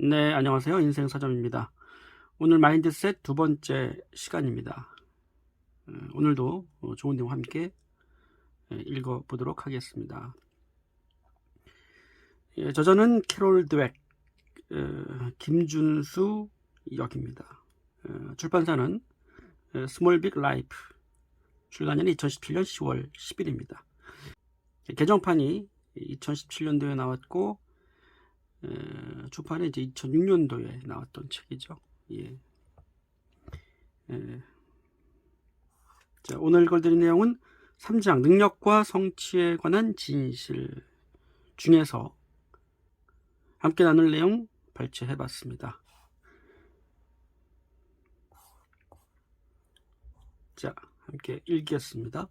네, 안녕하세요. 인생사전입니다. 오늘 마인드셋 두 번째 시간입니다. 어, 오늘도 어, 좋은 내용 함께 예, 읽어보도록 하겠습니다. 예, 저자는 캐롤 드웩, 어, 김준수 역입니다. 어, 출판사는 스몰 빅 라이프, 출간일은 2017년 10월 10일입니다. 개정판이 2017년도에 나왔고 에, 주판에 이제 2006년도에 나왔던 책이죠. 예. 에, 자, 오늘 읽어드린 내용은 3장 능력과 성취에 관한 진실 중에서 함께 나눌 내용 발췌해 봤습니다. 자, 함께 읽겠습니다.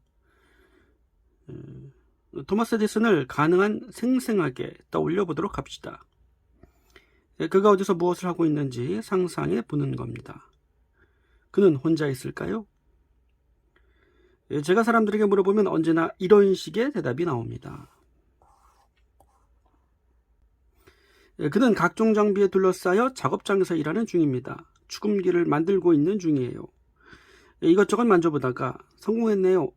에, 토마스 에디슨을 가능한 생생하게 떠올려 보도록 합시다. 예, 그가 어디서 무엇을 하고 있는지 상상해 보는 겁니다. 그는 혼자 있을까요? 예, 제가 사람들에게 물어보면 언제나 이런 식의 대답이 나옵니다. 예, 그는 각종 장비에 둘러싸여 작업장에서 일하는 중입니다. 축음기를 만들고 있는 중이에요. 이것저것 만져보다가 성공했네요.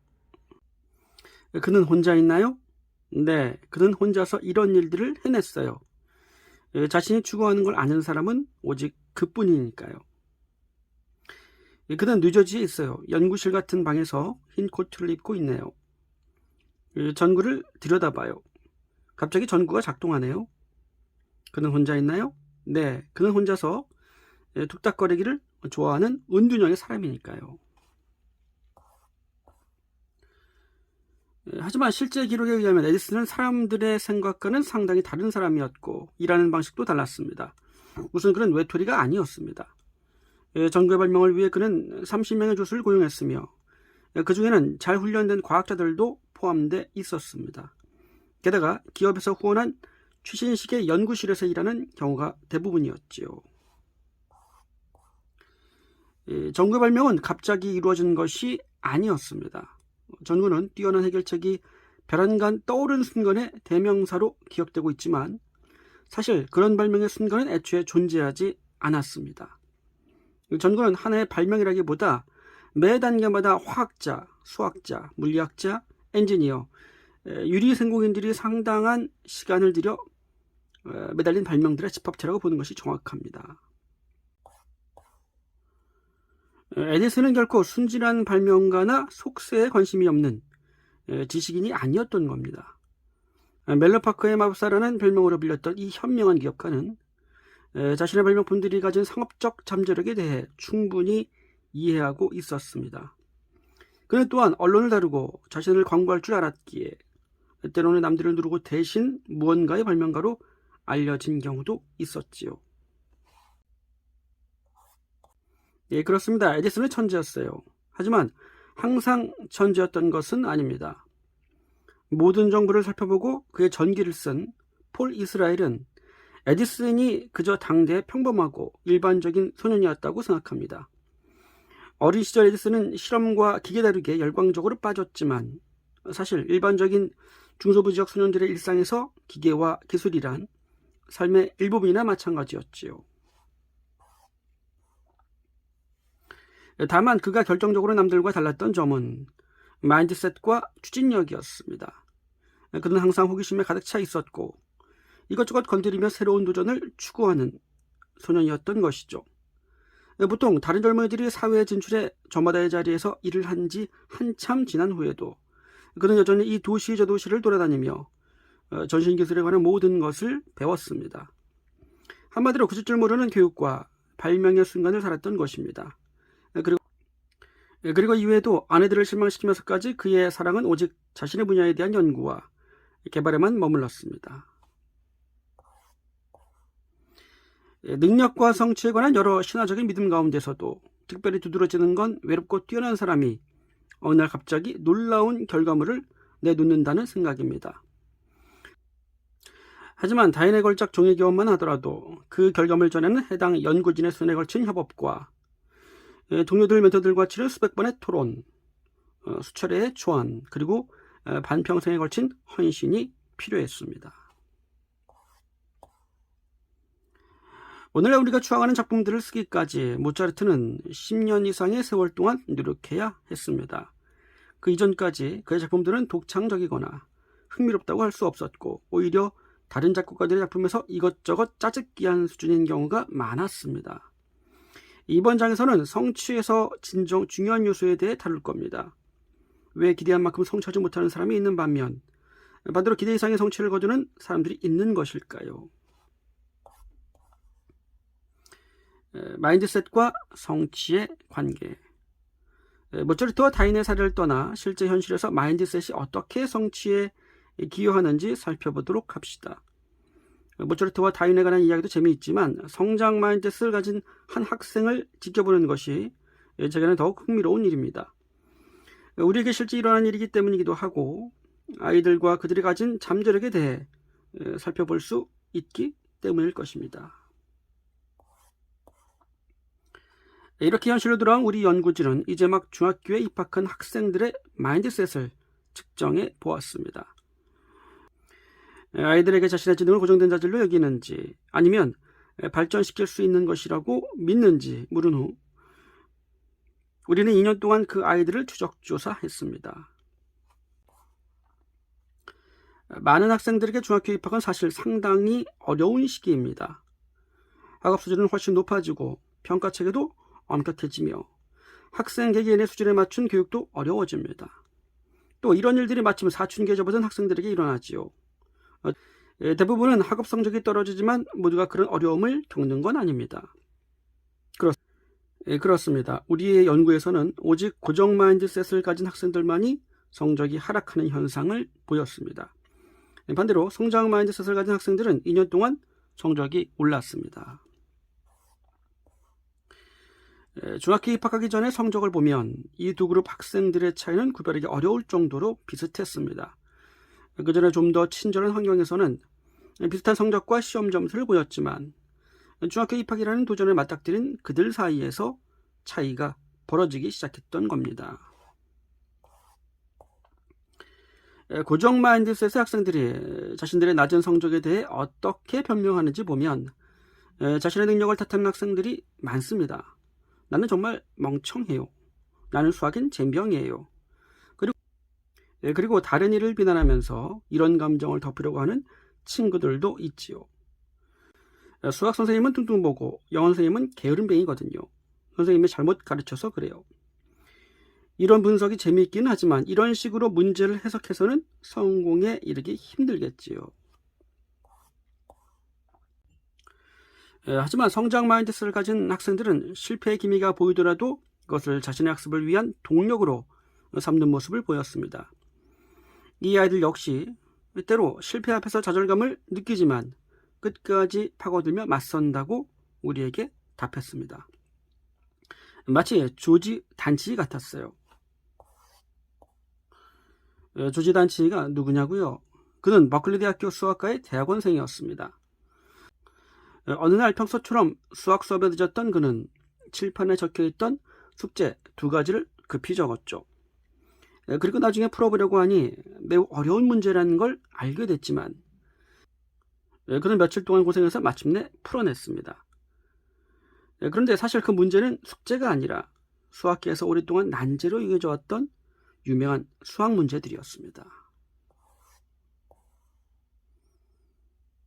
그는 혼자 있나요? 네, 그는 혼자서 이런 일들을 해냈어요. 예, 자신이 추구하는 걸 아는 사람은 오직 그뿐이니까요. 예, 그는 뉴저지에 있어요. 연구실 같은 방에서 흰 코트를 입고 있네요. 예, 전구를 들여다봐요. 갑자기 전구가 작동하네요. 그는 혼자 있나요? 네, 그는 혼자서 툭닥거리기를 좋아하는 은둔형의 사람이니까요. 하지만 실제 기록에 의하면 에디슨은 사람들의 생각과는 상당히 다른 사람이었고 일하는 방식도 달랐습니다. 우선 그는 외톨이가 아니었습니다. 전구의 발명을 위해 그는 30명의 조수를 고용했으며 그 중에는 잘 훈련된 과학자들도 포함돼 있었습니다. 게다가 기업에서 후원한 최신식의 연구실에서 일하는 경우가 대부분이었지요. 전구의 발명은 갑자기 이루어진 것이 아니었습니다. 전구는 뛰어난 해결책이 벼랑간 떠오른 순간의 대명사로 기억되고 있지만 사실 그런 발명의 순간은 애초에 존재하지 않았습니다. 전구는 하나의 발명이라기보다 매 단계마다 화학자, 수학자, 물리학자, 엔지니어, 유리생공인들이 상당한 시간을 들여 매달린 발명들의 집합체라고 보는 것이 정확합니다. 에디슨은 결코 순진한 발명가나 속세에 관심이 없는 지식인이 아니었던 겁니다. 멜로파크의 마법사라는 별명으로 불렸던 이 현명한 기업가는 자신의 발명품들이 가진 상업적 잠재력에 대해 충분히 이해하고 있었습니다. 그는 또한 언론을 다루고 자신을 광고할 줄 알았기에 때로는 남들을 누르고 대신 무언가의 발명가로 알려진 경우도 있었지요. 예, 그렇습니다. 에디슨은 천재였어요. 하지만 항상 천재였던 것은 아닙니다. 모든 정보를 살펴보고 그의 전기를 쓴 폴 이스라엘은 에디슨이 그저 당대의 평범하고 일반적인 소년이었다고 생각합니다. 어린 시절 에디슨은 실험과 기계 다루기에 열광적으로 빠졌지만 사실 일반적인 중소부 지역 소년들의 일상에서 기계와 기술이란 삶의 일부분이나 마찬가지였지요. 다만 그가 결정적으로 남들과 달랐던 점은 마인드셋과 추진력이었습니다. 그는 항상 호기심에 가득 차 있었고 이것저것 건드리며 새로운 도전을 추구하는 소년이었던 것이죠. 보통 다른 젊은이들이 사회에 진출해 저마다의 자리에서 일을 한 지 한참 지난 후에도 그는 여전히 이 도시 저 도시를 돌아다니며 전신 기술에 관한 모든 것을 배웠습니다. 한마디로 그칠 줄 모르는 교육과 발명의 순간을 살았던 것입니다. 그리고 그리고 이외에도 아내들을 실망시키면서까지 그의 사랑은 오직 자신의 분야에 대한 연구와 개발에만 머물렀습니다. 능력과 성취에 관한 여러 신화적인 믿음 가운데서도 특별히 두드러지는 건 외롭고 뛰어난 사람이 어느 날 갑자기 놀라운 결과물을 내놓는다는 생각입니다. 하지만 다인의 걸작 종이 경험만 하더라도 그 결과물 전에는 해당 연구진의 손에 걸친 협업과 예, 동료들 멘토들과 치른 수백 번의 토론, 어, 수차례의 조언, 그리고 반평생에 걸친 헌신이 필요했습니다. 오늘 우리가 추앙하는 작품들을 쓰기까지 모차르트는 10년 이상의 세월 동안 노력해야 했습니다. 그 이전까지 그의 작품들은 독창적이거나 흥미롭다고 할 수 없었고 오히려 다른 작곡가들의 작품에서 이것저것 짜증기한 수준인 경우가 많았습니다. 이번 장에서는 성취에서 진정 중요한 요소에 대해 다룰 겁니다. 왜 기대한 만큼 성취하지 못하는 사람이 있는 반면 반대로 기대 이상의 성취를 거두는 사람들이 있는 것일까요? 에, 마인드셋과 성취의 관계 에, 모차르트와 다인의 사례를 떠나 실제 현실에서 마인드셋이 어떻게 성취에 기여하는지 살펴보도록 합시다. 모차르트와 다인에 관한 이야기도 재미있지만 성장 마인드셋을 가진 한 학생을 지켜보는 것이 제게는 더욱 흥미로운 일입니다. 우리에게 실제 일어난 일이기 때문이기도 하고 아이들과 그들이 가진 잠재력에 대해 살펴볼 수 있기 때문일 것입니다. 이렇게 현실로 돌아온 우리 연구진은 이제 막 중학교에 입학한 학생들의 마인드셋을 측정해 보았습니다. 아이들에게 자신의 지능을 고정된 자질로 여기는지 아니면 발전시킬 수 있는 것이라고 믿는지 물은 후 우리는 2년 동안 그 아이들을 추적조사했습니다. 많은 학생들에게 중학교 입학은 사실 상당히 어려운 시기입니다. 학업 수준은 훨씬 높아지고 평가 체계도 엄격해지며 학생 개개인의 수준에 맞춘 교육도 어려워집니다. 또 이런 일들이 마침 사춘기에 접어든 학생들에게 일어나지요. 어, 대부분은 학업 성적이 떨어지지만 모두가 그런 어려움을 겪는 건 아닙니다. 그렇, 예, 그렇습니다. 우리의 연구에서는 오직 고정 마인드셋을 가진 학생들만이 성적이 하락하는 현상을 보였습니다. 예, 반대로 성장 마인드셋을 가진 학생들은 2년 동안 성적이 올랐습니다. 예, 중학교 입학하기 전에 성적을 보면 이 두 그룹 학생들의 차이는 구별하기 어려울 정도로 비슷했습니다. 그 전에 좀 더 친절한 환경에서는 비슷한 성적과 시험 점수를 보였지만 중학교 입학이라는 도전을 맞닥뜨린 그들 사이에서 차이가 벌어지기 시작했던 겁니다. 고정 마인드셋의 학생들이 자신들의 낮은 성적에 대해 어떻게 변명하는지 보면 자신의 능력을 탓하는 학생들이 많습니다. 나는 정말 멍청해요. 나는 수학엔 잼병이에요. 그리고, 그리고 다른 일을 비난하면서 이런 감정을 덮으려고 하는 친구들도 있지요. 수학 선생님은 뚱뚱 보고 영어 선생님은 게으름뱅이거든요. 선생님이 잘못 가르쳐서 그래요. 이런 분석이 재미있긴 하지만 이런 식으로 문제를 해석해서는 성공에 이르기 힘들겠지요. 하지만 성장 마인드셋을 가진 학생들은 실패의 기미가 보이더라도 그것을 자신의 학습을 위한 동력으로 삼는 모습을 보였습니다. 이 아이들 역시 때로 실패 앞에서 좌절감을 느끼지만 끝까지 파고들며 맞선다고 우리에게 답했습니다. 마치 조지 단치 같았어요. 조지 단치가 누구냐고요? 그는 버클리 대학교 수학과의 대학원생이었습니다. 어느 날 평소처럼 수학 수업에 늦었던 그는 칠판에 적혀있던 숙제 두 가지를 급히 적었죠. 그리고 나중에 풀어보려고 하니 매우 어려운 문제라는 걸 알게 됐지만 그는 며칠 동안 고생해서 마침내 풀어냈습니다. 그런데 사실 그 문제는 숙제가 아니라 수학계에서 오랫동안 난제로 여겨져 왔던 유명한 수학 문제들이었습니다.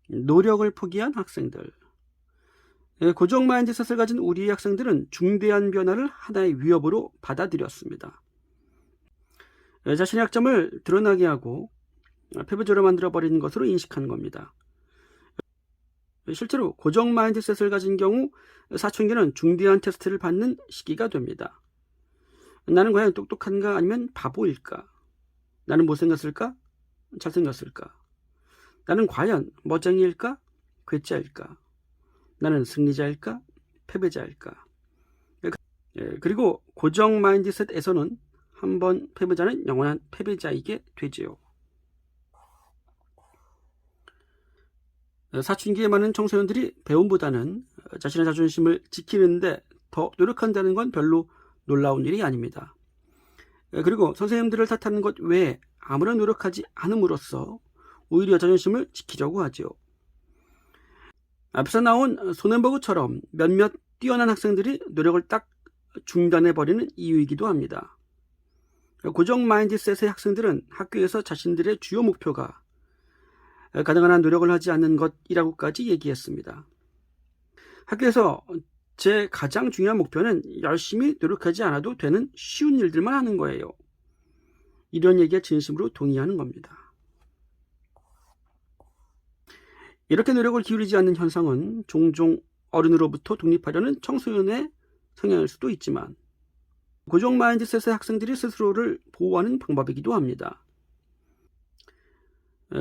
노력을 포기한 학생들. 고정 마인드셋을 가진 우리 학생들은 중대한 변화를 하나의 위협으로 받아들였습니다. 자신의 약점을 드러나게 하고 패배조로 만들어버리는 것으로 인식한 겁니다. 실제로 고정 마인드셋을 가진 경우 사춘기는 중대한 테스트를 받는 시기가 됩니다. 나는 과연 똑똑한가 아니면 바보일까? 나는 못생겼을까? 잘생겼을까? 나는 과연 멋쟁이일까? 괴짜일까? 나는 승리자일까? 패배자일까? 예, 그리고 고정 마인드셋에서는 한 번 패배자는 영원한 패배자이게 되지요. 사춘기에 많은 청소년들이 배움보다는 자신의 자존심을 지키는데 더 노력한다는 건 별로 놀라운 일이 아닙니다. 그리고 선생님들을 탓하는 것 외에 아무런 노력하지 않음으로써 오히려 자존심을 지키려고 하죠. 앞서 나온 소넨버그처럼 몇몇 뛰어난 학생들이 노력을 딱 중단해버리는 이유이기도 합니다. 고정 마인드셋의 학생들은 학교에서 자신들의 주요 목표가 가능한 한 노력을 하지 않는 것이라고까지 얘기했습니다. 학교에서 제 가장 중요한 목표는 열심히 노력하지 않아도 되는 쉬운 일들만 하는 거예요. 이런 얘기에 진심으로 동의하는 겁니다. 이렇게 노력을 기울이지 않는 현상은 종종 어른으로부터 독립하려는 청소년의 성향일 수도 있지만 고정 마인드셋의 학생들이 스스로를 보호하는 방법이기도 합니다.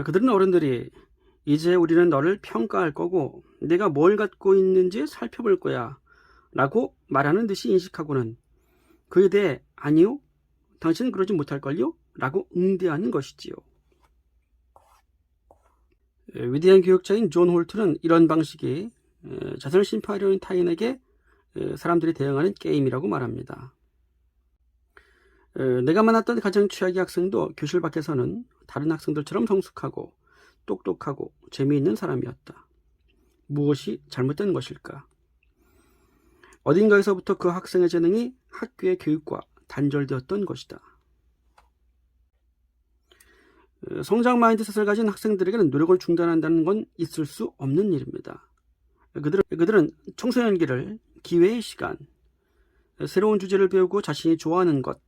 그들은 어른들이 이제 우리는 너를 평가할 거고 내가 뭘 갖고 있는지 살펴볼 거야 라고 말하는 듯이 인식하고는 그에 대해 아니요 당신은 그러지 못할걸요 라고 응대하는 것이지요. 위대한 교육자인 존 홀트는 이런 방식이 자신을 심파하려는 타인에게 사람들이 대응하는 게임이라고 말합니다. 내가 만났던 가장 최악의 학생도 교실 밖에서는 다른 학생들처럼 성숙하고 똑똑하고 재미있는 사람이었다. 무엇이 잘못된 것일까? 어딘가에서부터 그 학생의 재능이 학교의 교육과 단절되었던 것이다. 성장 마인드셋을 가진 학생들에게는 노력을 중단한다는 건 있을 수 없는 일입니다. 그들은, 그들은 청소년기를 기회의 시간, 새로운 주제를 배우고 자신이 좋아하는 것,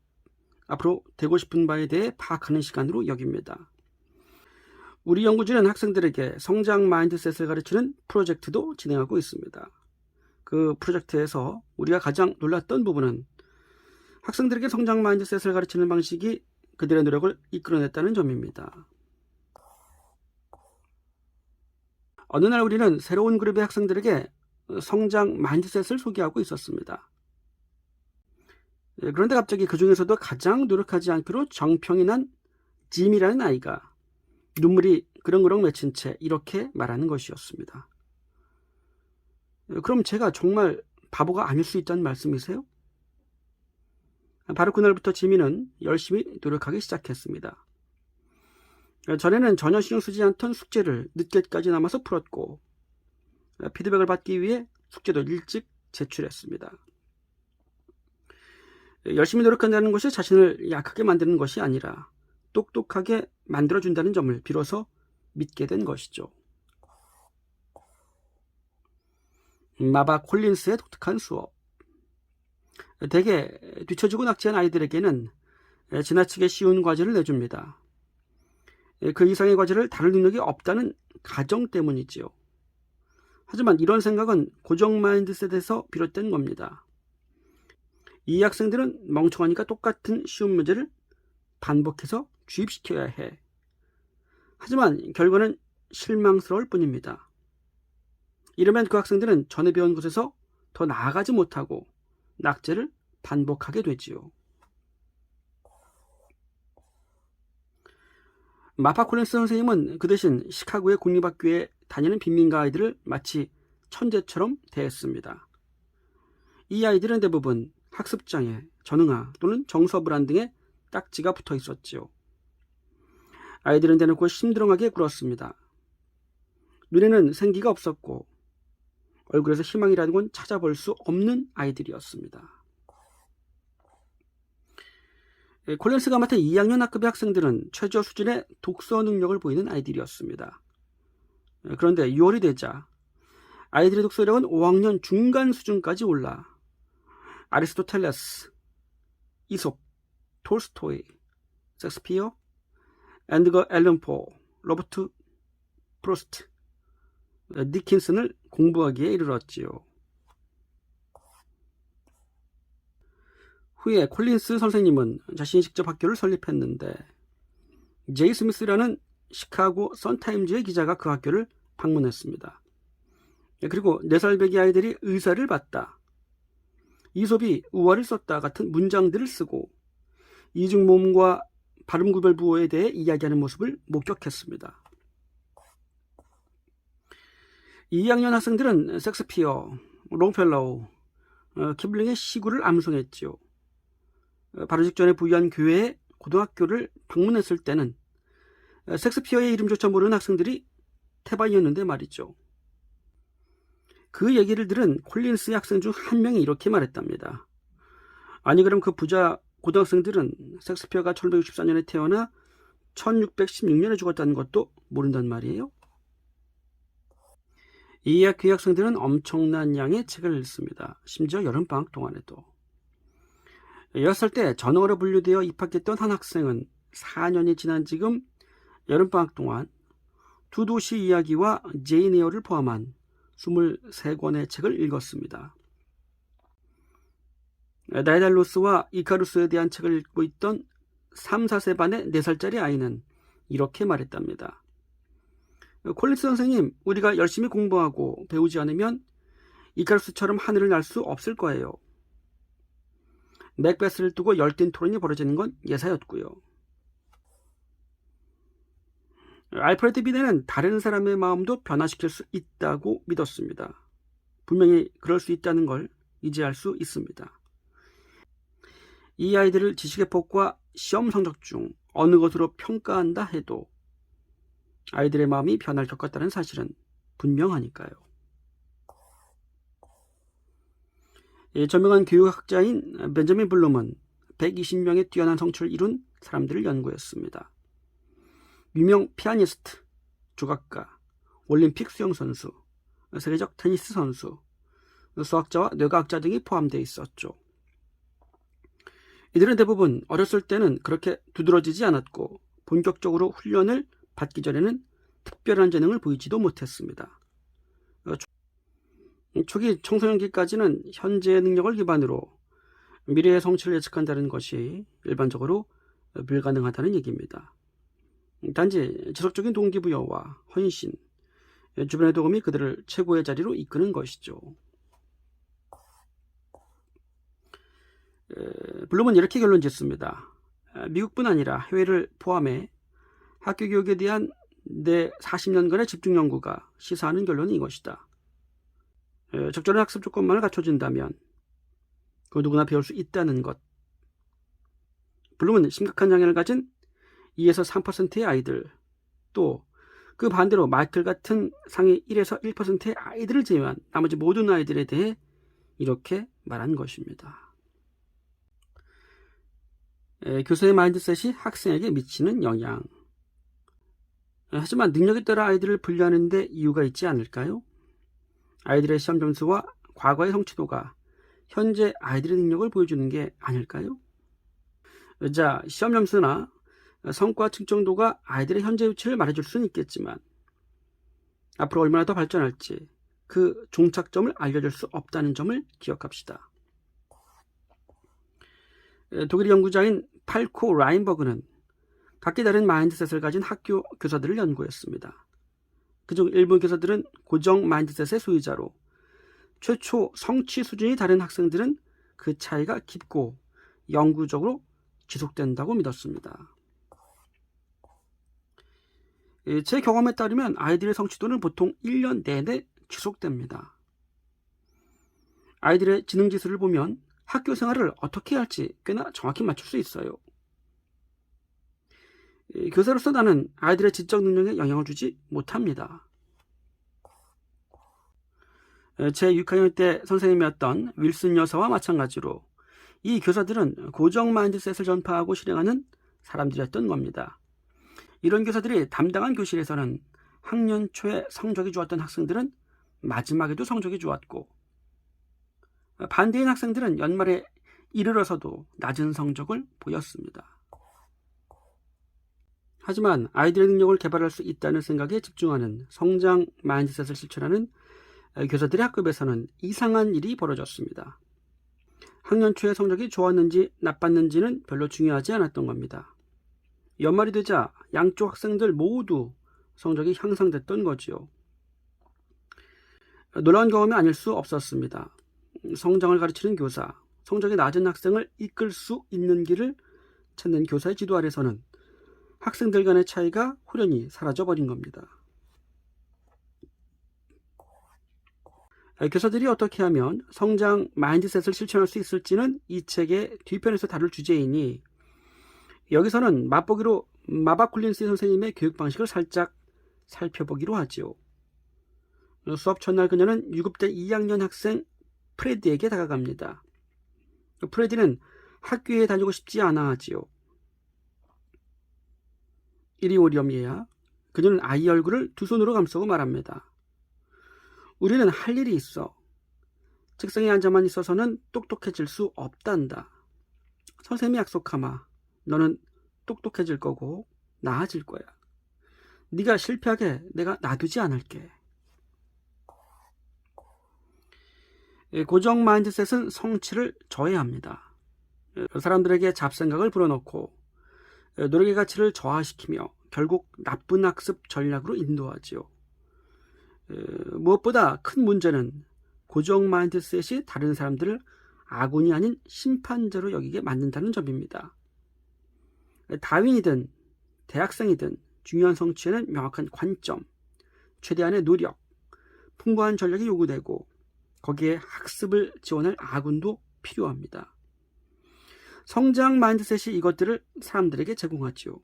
앞으로 되고 싶은 바에 대해 파악하는 시간으로 여깁니다. 우리 연구진은 학생들에게 성장 마인드셋을 가르치는 프로젝트도 진행하고 있습니다. 그 프로젝트에서 우리가 가장 놀랐던 부분은 학생들에게 성장 마인드셋을 가르치는 방식이 그들의 노력을 이끌어냈다는 점입니다. 어느 날 우리는 새로운 그룹의 학생들에게 성장 마인드셋을 소개하고 있었습니다. 그런데 갑자기 그 중에서도 가장 노력하지 않기로 정평이 난 짐이라는 아이가 눈물이 그렁그렁 맺힌 채 이렇게 말하는 것이었습니다. 그럼 제가 정말 바보가 아닐 수 있다는 말씀이세요? 바로 그날부터 지민은 열심히 노력하기 시작했습니다. 전에는 전혀 신경 쓰지 않던 숙제를 늦게까지 남아서 풀었고 피드백을 받기 위해 숙제도 일찍 제출했습니다. 열심히 노력한다는 것이 자신을 약하게 만드는 것이 아니라 똑똑하게 만들어준다는 점을 비로소 믿게 된 것이죠. 마바 콜린스의 독특한 수업. 대개 뒤처지고 낙지한 아이들에게는 지나치게 쉬운 과제를 내줍니다. 그 이상의 과제를 다룰 능력이 없다는 가정 때문이지요. 하지만 이런 생각은 고정 마인드셋에서 비롯된 겁니다. 이 학생들은 멍청하니까 똑같은 쉬운 문제를 반복해서 주입시켜야 해. 하지만 결과는 실망스러울 뿐입니다. 이러면 그 학생들은 전에 배운 곳에서 더 나아가지 못하고 낙제를 반복하게 되지요. 마파 콜린스 선생님은 그 대신 시카고의 공립학교에 다니는 빈민가 아이들을 마치 천재처럼 대했습니다. 이 아이들은 대부분 학습장애, 전응아 또는 정서불안 등의 딱지가 붙어 있었지요. 아이들은 대놓고 심드렁하게 굴었습니다. 눈에는 생기가 없었고 얼굴에서 희망이라는 건 찾아볼 수 없는 아이들이었습니다. 예, 콜렌스가 맡은 2학년 학급의 학생들은 최저 수준의 독서 능력을 보이는 아이들이었습니다. 예, 그런데 6월이 되자 아이들의 독서력은 5학년 중간 수준까지 올라 아리스토텔레스, 이솝, 톨스토이, 섹스피어, 앤드거 앨런포, 로버트 프로스트, 니킨슨을 공부하기에 이르렀지요. 후에 콜린스 선생님은 자신이 직접 학교를 설립했는데 제이 스미스라는 시카고 선타임즈의 기자가 그 학교를 방문했습니다. 그리고 4살 배기 아이들이 의사를 받다. 이솝이 우화를 썼다 같은 문장들을 쓰고 이중 모음과 발음 구별 부호에 대해 이야기하는 모습을 목격했습니다. 2학년 학생들은 섹스피어, 롱펠로우, 어, 키블링의 시구를 암송했지요. 어, 바로 직전에 부유한 교회에 고등학교를 방문했을 때는 섹스피어의 이름조차 모르는 학생들이 태반이었는데 말이죠. 그 얘기를 들은 콜린스 학생 중 한 명이 이렇게 말했답니다. 아니 그럼 그 부자 고등학생들은 섹스피어가 1664년에 태어나 1616년에 죽었다는 것도 모른단 말이에요? 이에 그 학생들은 엄청난 양의 책을 읽습니다. 심지어 여름방학 동안에도. 6살 때 전어로 분류되어 입학했던 한 학생은 4년이 지난 지금 여름방학 동안 두 도시 이야기와 제인 에어를 포함한 23권의 책을 읽었습니다. 다이달로스와 이카루스에 대한 책을 읽고 있던 3, 4세 반의 4살짜리 아이는 이렇게 말했답니다. 콜린스 선생님, 우리가 열심히 공부하고 배우지 않으면 이카루스처럼 하늘을 날 수 없을 거예요. 맥베스를 두고 열띤 토론이 벌어지는 건 예사였고요. 알프레드 비네는 다른 사람의 마음도 변화시킬 수 있다고 믿었습니다. 분명히 그럴 수 있다는 걸 이제 알 수 있습니다. 이 아이들을 지식의 폭과 시험 성적 중 어느 것으로 평가한다 해도 아이들의 마음이 변화를 겪었다는 사실은 분명하니까요. 예, 저명한 교육학자인 벤자민 블룸은 120명의 뛰어난 성취를 이룬 사람들을 연구했습니다. 유명 피아니스트, 조각가, 올림픽 수영 선수, 세계적 테니스 선수, 수학자와 뇌과학자 등이 포함되어 있었죠. 이들은 대부분 어렸을 때는 그렇게 두드러지지 않았고 본격적으로 훈련을 받기 전에는 특별한 재능을 보이지도 못했습니다. 어, 초기 청소년기까지는 현재의 능력을 기반으로 미래의 성취를 예측한다는 것이 일반적으로 불가능하다는 얘기입니다. 단지 지속적인 동기부여와 헌신, 주변의 도움이 그들을 최고의 자리로 이끄는 것이죠. 블룸은 이렇게 결론 짓습니다. 미국뿐 아니라 해외를 포함해 학교 교육에 대한 내 40년간의 집중 연구가 시사하는 결론이 이것이다. 적절한 학습 조건만을 갖춰진다면 그 누구나 배울 수 있다는 것. 블룸은 심각한 장애를 가진 2에서 3%의 아이들 또 그 반대로 마이클 같은 상위 1에서 1%의 아이들을 제외한 나머지 모든 아이들에 대해 이렇게 말한 것입니다. 에, 교수의 마인드셋이 학생에게 미치는 영향. 에, 하지만 능력에 따라 아이들을 분류하는 데 이유가 있지 않을까요? 아이들의 시험 점수와 과거의 성취도가 현재 아이들의 능력을 보여주는 게 아닐까요? 자, 시험 점수나 성과 측정도가 아이들의 현재 위치를 말해줄 수는 있겠지만 앞으로 얼마나 더 발전할지 그 종착점을 알려줄 수 없다는 점을 기억합시다. 독일 연구자인 팔코 라인버그는 각기 다른 마인드셋을 가진 학교 교사들을 연구했습니다. 그중 일부 교사들은 고정 마인드셋의 소유자로 최초 성취 수준이 다른 학생들은 그 차이가 깊고 영구적으로 지속된다고 믿었습니다. 예, 제 경험에 따르면 아이들의 성취도는 보통 1년 내내 지속됩니다. 아이들의 지능 지수를 보면 학교 생활을 어떻게 할지 꽤나 정확히 맞출 수 있어요. 예, 교사로서 나는 아이들의 지적 능력에 영향을 주지 못합니다. 예, 제 6학년 때 선생님이었던 윌슨 여사와 마찬가지로 이 교사들은 고정 마인드셋을 전파하고 실행하는 사람들이었던 겁니다. 이런 교사들이 담당한 교실에서는 학년 초에 성적이 좋았던 학생들은 마지막에도 성적이 좋았고 반대인 학생들은 연말에 이르러서도 낮은 성적을 보였습니다. 하지만 아이들의 능력을 개발할 수 있다는 생각에 집중하는 성장 마인드셋을 실천하는 교사들의 학급에서는 이상한 일이 벌어졌습니다. 학년 초에 성적이 좋았는지 나빴는지는 별로 중요하지 않았던 겁니다. 연말이 되자 양쪽 학생들 모두 성적이 향상됐던 거지요. 놀라운 경험이 아닐 수 없었습니다. 성장을 가르치는 교사, 성적이 낮은 학생을 이끌 수 있는 길을 찾는 교사의 지도 아래서는 학생들 간의 차이가 후련히 사라져버린 겁니다. 교사들이 어떻게 하면 성장 마인드셋을 실천할 수 있을지는 이 책의 뒤편에서 다룰 주제이니 여기서는 맛보기로 마바쿨린스 선생님의 교육 방식을 살짝 살펴보기로 하지요. 수업 첫날 그녀는 6급대 2학년 학생 프레디에게 다가갑니다. 프레디는 학교에 다니고 싶지 않아 하지요. 이리 오렴 얘야. 그녀는 아이 얼굴을 두 손으로 감싸고 말합니다. 우리는 할 일이 있어. 책상에 앉아만 있어서는 똑똑해질 수 없단다. 선생님이 약속하마. 너는 똑똑해질 거고 나아질 거야. 네가 실패하게 내가 놔두지 않을게. 예, 고정 마인드셋은 성취를 저해합니다. 예, 사람들에게 잡생각을 불어넣고 예, 노력의 가치를 저하시키며 결국 나쁜 학습 전략으로 인도하지요. 에, 무엇보다 큰 문제는 고정 마인드셋이 다른 사람들을 아군이 아닌 심판자로 여기게 만든다는 점입니다. 다윈이든 대학생이든 중요한 성취에는 명확한 관점, 최대한의 노력, 풍부한 전략이 요구되고 거기에 학습을 지원할 아군도 필요합니다. 성장 마인드셋이 이것들을 사람들에게 제공하지요.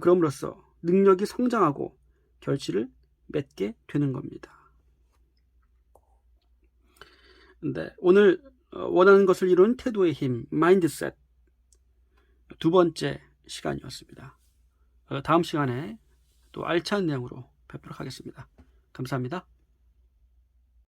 그럼으로써 능력이 성장하고 결실을 맺게 되는 겁니다. 네, 오늘 어, 원하는 것을 이루는 태도의 힘, 마인드셋 두 번째 시간이었습니다. 어, 다음 시간에 또 알찬 내용으로 뵙도록 하겠습니다. 감사합니다.